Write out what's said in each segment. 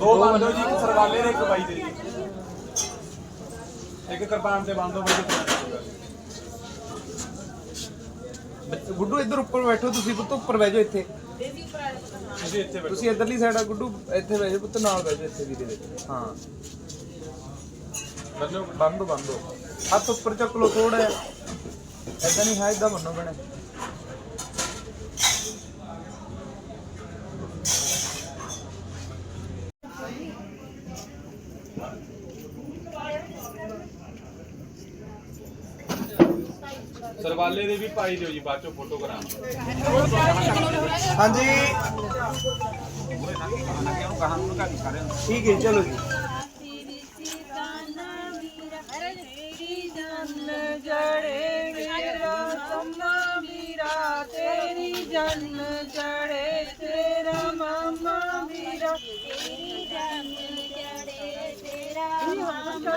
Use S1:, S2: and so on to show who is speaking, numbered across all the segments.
S1: ਦੋ ਬੰਦ ਜੀ ਇੱਕ ਸਰਵਾਲੇ ਦੇ ਇੱਕ ਬਾਈ ਦੇ ਜੀ। ਇੱਕ ਕਿਰਪਾਨ ਤੇ ਬੰਦ ਹੋ ਬਾਈ
S2: ਗੁੱਡੂ ਇੱਧਰ ਉੱਪਰ ਬੈਠੋ ਤੁਸੀਂ ਪੁੱਤ ਉੱਪਰ ਬਹਿ ਜਾਓ ਇੱਥੇ।
S1: ਤੁਸੀਂ ਇੱਥੇ ਬੈਠੋ।
S2: ਤੁਸੀਂ ਇੱਧਰਲੀ ਸਾਈਡ ਆ ਗੁੱਡੂ ਇੱਥੇ ਬਹਿ ਜਾਓ ਪੁੱਤ ਨਾਲ ਬਹਿ ਜਾਓ ਇੱਥੇ ਵੀਰੇ ਦੇ ਹਾਂ।
S1: ਬੰਨੋ
S2: ਬੰਦੋ ਬੰਦੋ ਹੱਥ ਉੱਪਰ ਚੱਕ ਲੋ ਥੋੜਾ ਜਿਹਾ। ਐਦਾਂ ਨਹੀਂ ਹੈ ਇਦਾਂ ਮੰਨੋ ਬਣੇ
S1: ਸਰਵਾਲੇ ਦੇ ਵੀ ਪਾਈ ਦਿਓ ਜੀ ਬਾਅਦ ਚੋਂ ਫੋਟੋ ਕਰਾਂ
S2: ਹਾਂਜੀ। ਠੀਕ ਹੈ ਚਲੋ ਜੀ।
S3: ਜੜੇ ਮੇਰਾ ਕੰਮਾ ਵੀਰਾ ਤੇਰੀ ਜਨ ਜੜੇ ਤੇਰਾ ਮਾਮਾ ਵੀਰਾ
S4: ਤੇਰੀ ਜਨ ਜੜੇ ਤੇਰਾ ਮਾਮਾ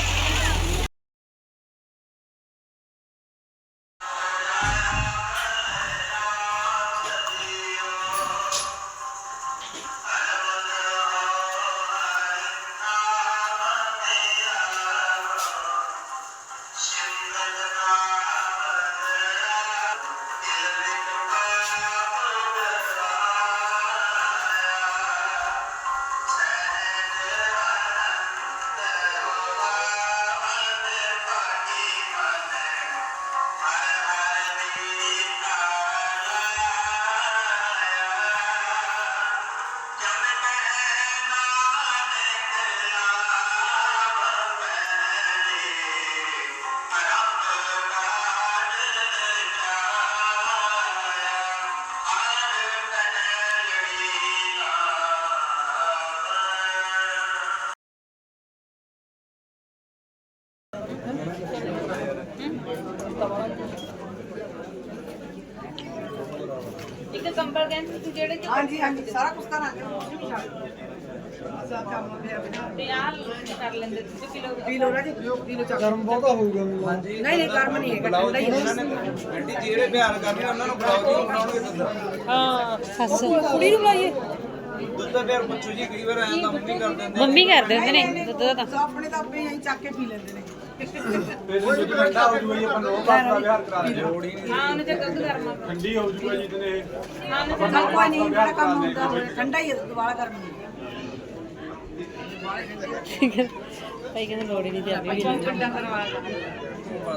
S4: ਇੱਕ ਕੰਬਲ ਕਹਿੰਦੇ ਤੁਸੀਂ ਜਿਹੜੇ ਚ
S3: ਹਾਂਜੀ ਹਾਂਜੀ ਸਾਰਾ ਕੁਝ ਤਾਂ ਰੱਖ ਲਓ ਕੁਝ ਨਹੀਂ ਛੱਡ ਸਭ ਕੰਮ ਪਿਆ ਬਿਨਾ
S4: ਤੇ ਆਹ ਕਰ ਲੈਂਦੇ ਤੁਸੀਂ ਕਿਲੋ
S3: ਪੀ ਲਓ ਨਾ ਜੀ ਪੀ ਲਓ ਚੱਲ ਗਰਮ ਬਹੁਤਾ ਹੋਊਗਾ ਨਹੀਂ ਨਹੀਂ ਗਰਮ ਨਹੀਂ ਹੈਗਾ ਠੰਡਾ ਹੀ ਹੈ।
S2: ਆਂਟੀ ਜਿਹੜੇ ਪਿਆਰ ਕਰਨੇ ਉਹਨਾਂ ਨੂੰ ਬੁਲਾਓ ਜੀ ਬਣਾਉਣਗੇ ਦੁੱਧ
S4: ਹਾਂ। ਸੱਸ ਕੁੜੀ ਨੂੰ ਬੁਲਾਈਏ।
S2: ਦੁੱਧ ਦਾ ਪਿਆਰ ਪੁੱਛੋ ਜੀ ਕਈ ਵਾਰ ਐਂ ਤਾਂ ਮੰਮੀ ਕਰ ਦਿੰਦੇ
S4: ਮੰਮੀ ਕਰਦੇ ਹੁੰਦੇ ਨੇ ਦੁੱਧ ਦਾ ਤਾਂ।
S3: ਆਪਣੇ ਤਾਂ ਆਪੇ ਹੀ ਚੱਕ ਕੇ ਪੀ ਲੈਂਦੇ ਨੇ।
S1: ਜਦੋਂ ਠੰਡਾ ਹੋ ਜੂਗਾ ਜੀ ਆਪਾਂ ਨੋ ਪਾਸ ਦਾ ਵਿਹਾਰ ਕਰਾ ਦਿੰਦੇ
S2: ਲੋੜ ਹੀ। ਨਹੀਂ
S4: ਹਾਂ ਉਹਨੇ ਤੇ ਦੁੱਧ ਗਰਮ ਆ।
S1: ਠੰਡੀ ਹੋ ਜੂਗਾ ਜੀ ਦਿਨੇ।
S4: ਹਾਂ ਉਹਨੇ
S3: ਚੱਲ ਕੋਈ ਨਹੀਂ ਬੜਾ ਕੰਮ ਹੁੰਦਾ ਹੋਵੇ ਠੰਡਾ ਹੀ ਹੈ ਦੁਬਾਰਾ ਗਰਮ ਨਹੀਂ
S4: ਤੇ ਭਾਈ ਕਹਿੰਦੇ ਲੋੜ ਹੀ ਨਹੀਂ ਤੇ ਆਪੇ ਵੀ ਲੈ
S3: ਠੰਡਾ ਕਰਵਾ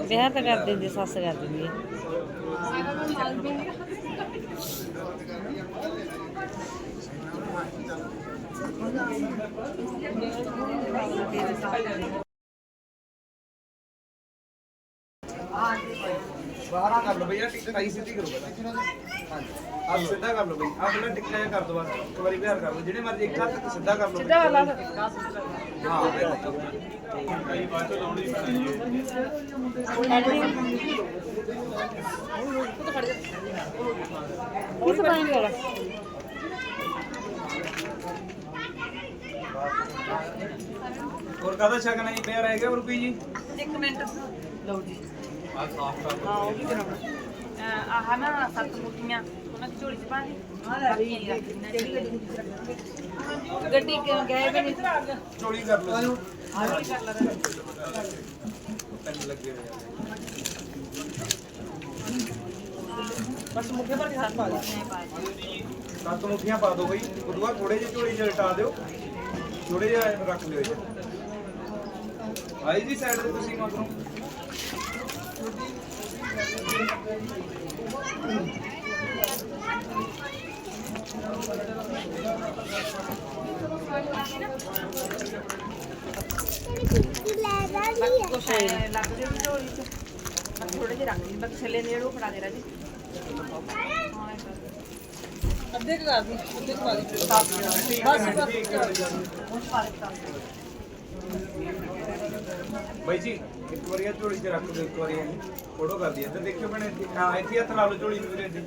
S4: ਵਿਆਹ ਤਾਂ ਕਰ ਦਿੰਦੇ ਸੱਸ ਕਰ ਦਿੰਦੀ ਹੈ।
S2: ਬਾਹਰ ਕਰ ਲਓ ਭਈਆ ਟਿਕਾਈ ਸਿੱਧੀ ਕਰੋ ਪਹਿਲਾਂ। ਹਾਂਜੀ। ਆਪ ਸਿੱਧਾ ਕਰ ਲਓ ਬਈ ਆਹ ਪਹਿਲਾਂ ਟਿੱਕਾ ਜਿਹਾ ਕਰ ਦੋ ਬਸ ਇੱਕ ਵਾਰੀ ਬਿਹਾਰ ਕਰ ਲਓ ਜਿਹੜੇ ਮਰਜ਼ੀ ਇੱਕ ਹੱਥ ਸਿੱਧਾ ਕਰ ਲਓ ਸਿੱਧਾ ਕਰ ਲਾ ਹਾਂ
S1: ਕਈ ਬਾਅਦ ਚੋਂ ਲਾਉਣੀ ਪੈਣੀ ਜੀ
S4: ਕਿਸ ਪਾਣੀ ਵਾਲਾ
S2: ਹੋਰ ਕਾਹਦਾ ਸ਼ਗਨ ਹੈ ਜੀ? ਪਿਆ ਰਹਿ ਗਿਆ ਹੋਰ ਕੋਈ ਜੀ?
S3: ਇੱਕ ਮਿੰਟ। ਲਓ ਜੀ। ਹਾਂ ਉਹ ਵੀ ਕਰਾਉਣਾ
S4: ਆਹ ਨਾ ਸੱਤ ਮੁੱਠੀਆਂ ਉਹਨਾਂ ਦੀ ਝੋਲੀ ਚ ਪਾ ਦੇ
S3: ਗੱਡੀ
S4: ਗਏ ਵੀ ਨਹੀਂ
S2: ਚੋਲੀ ਕਰ ਲਓ ਜੀ
S3: ਕਰ ਲਾ ਬਸ ਮੁੱਠੇ ਭਰ ਕੇ ਹੱਥ ਪਾ ਦੇ
S2: ਸੱਤ ਮੁੱਠੀਆਂ ਪਾ ਦਿਓ ਬਈ ਉਦੋਂ ਬਾਅਦ ਥੋੜੇ ਜਿਹੇ ਝੋਲੀ 'ਚ ਲਟਾ ਦਿਓ ਥੋੜੇ ਜਿਹਾ ਰੱਖ ਲਿਓ ਜੀ ਆਈ ਜੀ ਸਾਈਡ ਤੇ ਤੁਸੀਂ ਮਗਰੋਂ।
S3: ਕੁਛ ਐ ਲੱਗ ਜੇ ਵੀ ਢੋਲੀ ਚ ਬਸ ਥੋੜੇ ਜਿਹੇ ਰੱਖ ਲਈ ਬਸ ਛੱਲੇ ਨੇੜੋਂ ਫੜਾ ਦੇ ਰਾਜੀ ਅੱਧੇ ਕੁ ਦੀ, ਅੱਧੇ ਕੁ ਦੀ। ਬਸ ਬਸ।
S2: ਬਾਈ ਜੀ ਇੱਕ ਵਾਰੀ ਇਹ ਝੋਲੀ 'ਚ ਰੱਖ ਦਿਓ ਇੱਕ ਵਾਰੀ ਫੋਟੋ ਕਰ ਦੀ ਇੱਧਰ ਦੇਖਿਓ ਭੈਣੇ ਇੱਥੇ ਹਾਂ ਇੱਥੇ ਹੱਥ ਲਾ ਲਓ ਝੋਲੀ ਨੂੰ ਵੀਰੇ ਇੱਥੇ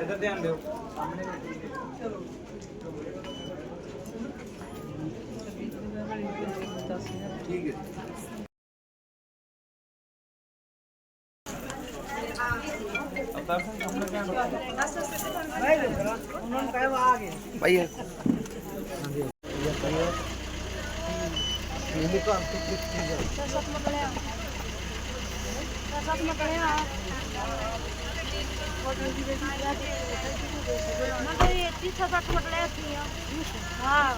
S2: ਇੱਧਰ ਧਿਆਨ ਦਿਓ ਸਾਹਮਣੇ ਦੇਖੋ। ਠੀਕ ਹੈ ਜੀ।
S4: ਅਵਤਾਰ ਸਿੰਘ ਸਾਹਮਣੇ ਧਿਆਨ ਰੱਖੋ
S5: ਉਹਨਾਂ ਨੂੰ ਕਹਿ ਆ ਗਏ
S4: ਭਾਈ
S6: ਸੱਤ ਮਕੜਿਆ ਸੱਤ ਮਕੜਿਆ ਨਾ ਕੋਈ ਇੱਥੇ ਸੱਤ ਮਕੜਿਆ ਸੀ ਹਾਂ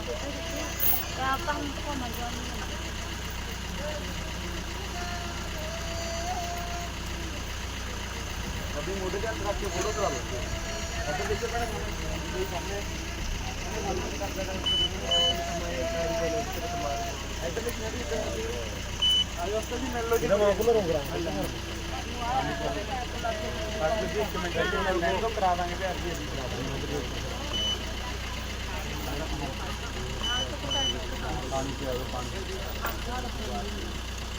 S6: ਤਾਂ ਆਪਾਂ ਹਮ ਕੋ ਮਰ ਜਾਉਂਗੇ
S7: ਅਭੀ ਮੋਢੇ ਤੇ ਹੱਥ ਰੱਖ ਕੇ ਫੋਟੋ ਕਰਾ ਲਓ ਅੱਗੇ ਦੇਖੋ ਭੈਣ ਇਹਦਾ ਮਾਂ ਕੋਲ ਰੋਂਗਰਾ ਬਾਕੀ ਜੀ ਇੱਕ ਮਿੰਟ ਇੱਧਰ ਮੈਂ ਉਹ ਕਰਾ ਦਾਂਗੇ ਤੇ ਅੱਜ ਅਸੀਂ ਕਰਾ ਦਾਂਗੇ ਪਾਣੀ ਪਿਆ ਦਿਓ ਪਾਣੀ।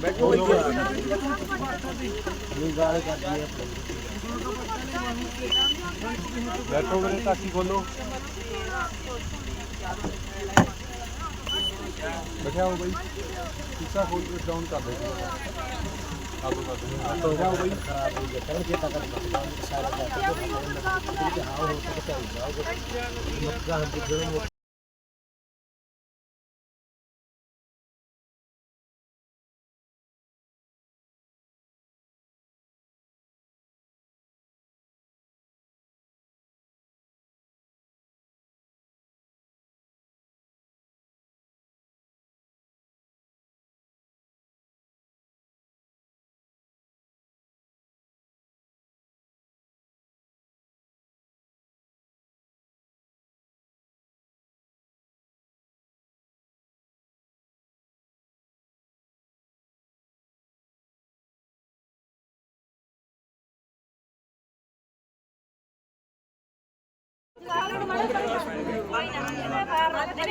S7: ਬੈਠੋ ਬੈਠੋ ਵੀਰੇ ਖੋਲੋ ਬੈਠਿਆ ਹੋ ਬਈ। ਸ਼ੀਸ਼ਾ ਖੋਲ ਕੇ ਡਾਊਨ ਕਰ ਦੇ। ਆਲੂ ਕਰ ਦੇ। ਬੈਠਿਆ ਹੋ ਬਈ। ਖਰਾਬ ਹੋ ਗਿਆ ਕਰਨ ਜੇ ਤਾਂ ਕਰ ਸਾਰਾ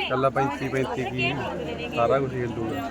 S7: ਕੱਲਾ 35 35 ਕੀ? ਸਾਰਾ ਕੁਝ ਹਿਲ ਦੂਗਾ